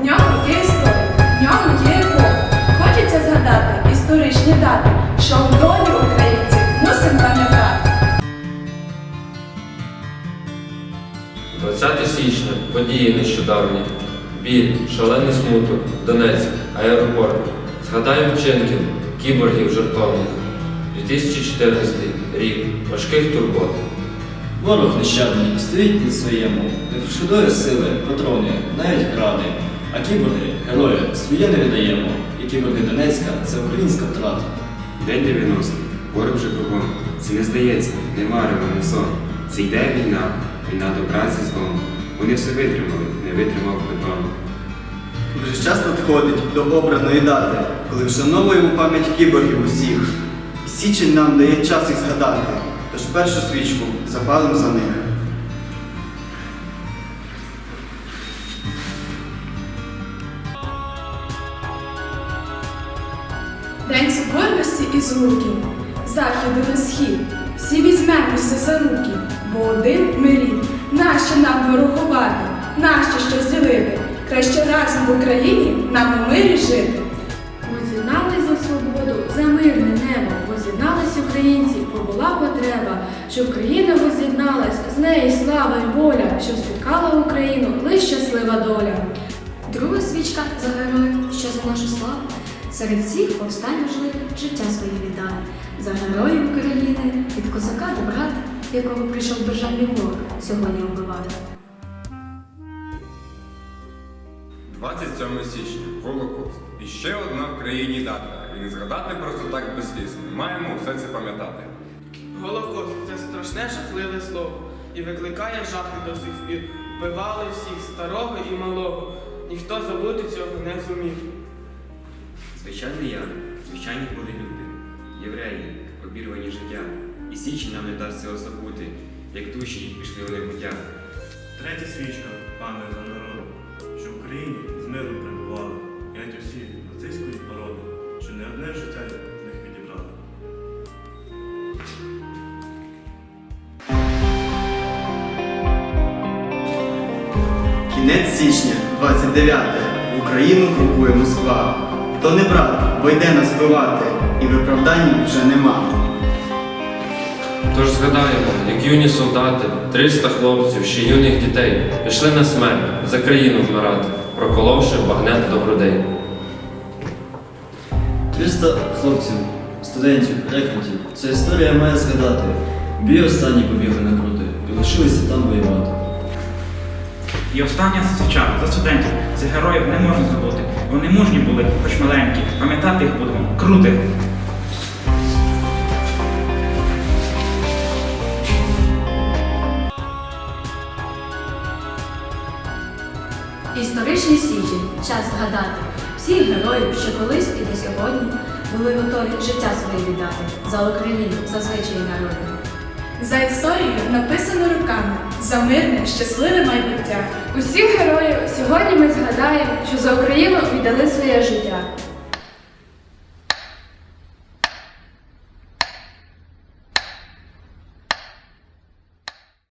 В ньому є історія, в ньому є епоха. Хочеться згадати історичні дати, що в долі українців мусим пам'ятати. 20 січня події нещодавні. Біль, шалений смуток, Донецьк, аеропорт. Згадаю вчинків, кіборгів жертовних. 2014 рік важких турбот. Ворог нещадний стоїть на своєму, не вшудує сили, патрони, навіть кради. А кіборги, герої, своє не віддаємо. І кіборги Донецька це українська втрата. День 90. Ворог вже кругом. Це не здається, не марево, не сон. Це йде війна, війна добра зі злом. Вони все витримали, не витримав бетон. Вже час надходить до обраної дати, коли вшановуємо пам'ять кіборгів усіх. Січень нам дає час їх згадати, тож першу свічку запалим за них. День соборності і злуки, заходу на схід. Всі візьмемося за руки, бо один ми рід. Нащо нам ворогувати, нащо щось ділити? Краще разом в Україні нам у мирі жити. Небо, воз'єднались українці, бо була потреба, щоб країна воз'єдналась, з неї слава й воля, щоб спіткала Україну лиш щаслива доля. Друга свічка за героїв, що за нашу славу. Серед всіх повстань важливих життя своє віддали. За героїв України, від козака до брата, якого прийшов державний ворог сьогодні вбивати. 27 січня Голокост. І ще одна в країні дата. І не згадати просто так без сліз. Маємо все це пам'ятати. Голокост це страшне жахливе слово і викликає жахи до сих пір. Вбивали всіх старого і малого. Ніхто забути цього не зумів. Звичайний я, звичайні були люди, євреї, обірвані життя. І січень нам не дасть цього забути, як душі їх пішли у небуття. Третя свічка пам'ять за народу, Кінець січня, 29. В Україну крокує Москва. То не брат, бо йде нас вбивати, і виправдань вже нема. Тож згадаємо, як юні солдати, 300 хлопців, ще юних дітей, пішли на смерть за країну вмирати, проколовши багнет до грудей. 300 хлопців, студентів, рекрутів. Ця історія має згадати. Бій останні побігли на крути і лишилися там воювати. І остання свіча за студентів. Цих героїв не можна забути. Вони мужні були, хоч маленькі. Пам'ятати їх будемо. Крути! Історичний січень, час згадати всіх героїв, що колись і до сьогодні були готові життя своє віддати за Україну, за звичаї народу. За історію написано руками, за мирне, щасливе майбуття. Усіх героїв сьогодні ми згадаємо, що за Україну віддали своє життя.